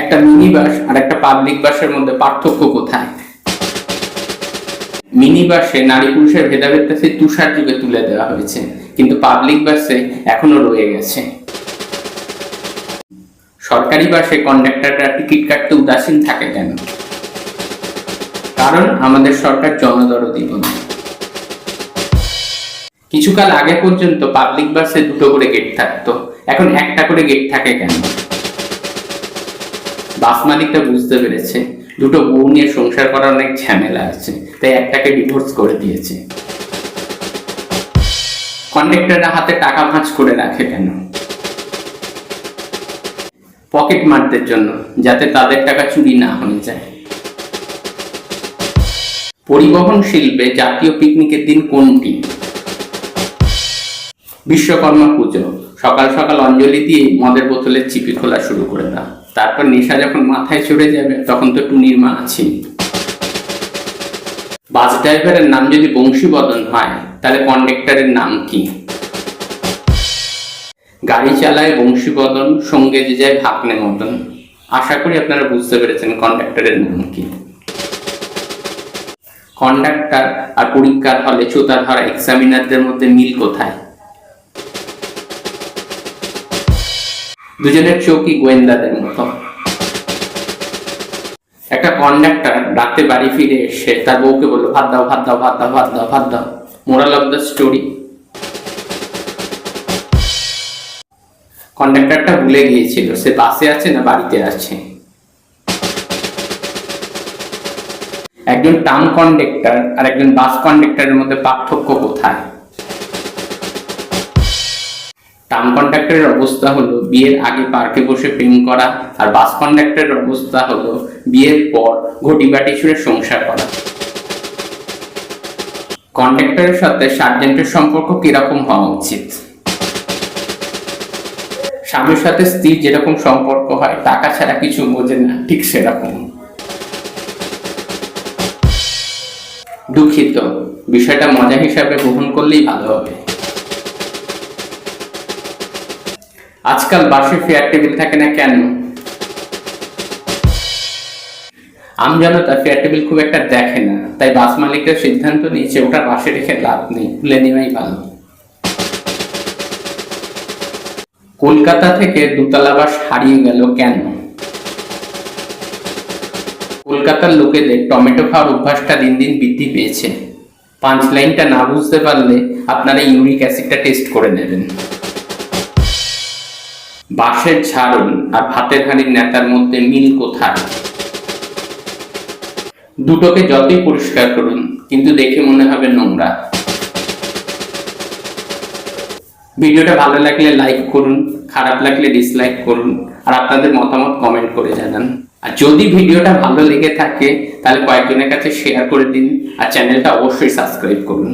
একটা mini bus আর একটা public বাসের মধ্যে পার্থক্য কোথায়? মিনি বাসে নারী পুরুষের ভেদাভেদটা সেই তুষার যুগে তুলে দেওয়া হয়েছে, কিন্তু পাবলিক বাসে এখনও রয়ে গেছে। সরকারি বাসে কন্ডাক্টররা টিকিট কাটতে উদাসীন থাকে কেন? কারণ আমাদের সরকার জনদরদি বলে কিছুকাল আগে পর্যন্ত পাবলিক বাসে দুটো করে গেট থাকতো, এখন একটা করে গেট থাকে কেন? বাস মালিকটা বুঝতে পেরেছে। দুটো বউ নিয়ে সংসার করার অনেক ঝামেলা আছে, তাই একটাকে ডিভোর্স করে দিয়েছে। কন্ডাক্টররা হাতে টাকা ভাঁজ করে রাখে কেন? পকেট মারদের জন্য, যাতে তাদের টাকা চুরি না হয়ে যায়। পরিবহন শিল্পে জাতীয় পিকনিকের দিন কোনটি? বিশ্বকর্মা পুজো, সকাল সকাল অঞ্জলি দিয়ে মদের বোতলের চিপি খোলা শুরু করে দাও। তারপর নেশা যখন মাথায় চড়ে যাবে, তখন তো টুনির মা আছেই বাস ড্রাইভারের নাম যদি বংশীবদন হয়, তাহলে কন্ডাক্টরের নাম কি? গাড়ি চালায় বংশীবদন, সঙ্গে যে যায় ভাগ্নে মদন। আশা করি আপনারা বুঝতে পেরেছেন কন্ডাক্টরের নাম কি। কন্ডাক্টর আর পরীক্ষার হলে চোতা ধরা এক্সামিনারদের মধ্যে মিল কোথায়? দুজনের চোখই গোয়েন্দাদের মতো? একটা কন্ডাক্টর রাতে বাড়ি ফিরে এসে তার বউকে বলল, ভাত দাও ভাত দাও ভাত দাও ভাত দাও ভাত দাও। মোরাল অফ দ্য স্টোরি কন্ডাক্টরটা ভুলে গিয়েছিল, সে বাসে আছে না বাড়িতে আছে? একজন টার্ম কন্ডাক্টর আর একজন বাস কন্ডাক্টরের মধ্যে পার্থক্য কোথায়? টার্ম কন্ডাক্টরের অবস্থা হলো বিয়ের আগে পার্কে বসে প্রেম করা আর বাস কন্ডাক্টরের অবস্থা হলো বিয়ের পর ঘটি বাটি ছুঁড়ে সংসার করা। কন্ডাক্টরের সাথে সার্জেন্টের সম্পর্ক কীরকম হওয়া উচিত? স্বামীর সাথে স্ত্রীর যেরকম সম্পর্ক হয়, টাকা ছাড়া কিছু বোঝে না, ঠিক সেরকম। দুঃখিত, বিষয়টা মজা হিসাবে গ্রহণ করলেই ভালো হবে। আজকাল বাসে ফেয়ার টেবিল থাকে না কেন? আমজনতা ফেয়ার টেবিল খুব একটা দেখে না, তাই বাস মালিকরা সিদ্ধান্ত নিয়েছে ওটা বাসে রেখে লাভ নেই খুলে নেওয়াই ভালো। কলকাতা থেকে দুতলা বাস হারিয়ে গেল কেন? কলকাতার লোকেদের টমেটো খাওয়ার অভ্যাসটা দিন দিন বৃদ্ধি পেয়েছে। পাঁচ লাইনটা না বুঝতে পারলে আপনারা ইউরিক অ্যাসিডটা টেস্ট করে নেবেন। বাঁশের ঝাড়ন আর ভাতের হাঁড়ির নেতার মধ্যে মিল কোথায়? দুটোকে যতই পরিষ্কার করুন, কিন্তু দেখে মনে হবে নোংরা। ভিডিওটা ভালো লাগলে লাইক করুন, খারাপ লাগলে ডিসলাইক করুন, আর আপনাদের মতামত কমেন্ট করে জানান। আর যদি ভিডিওটা ভালো লেগে থাকে, তাহলে কয়েকজনের কাছে শেয়ার করে দিন, আর চ্যানেলটা অবশ্যই সাবস্ক্রাইব করুন।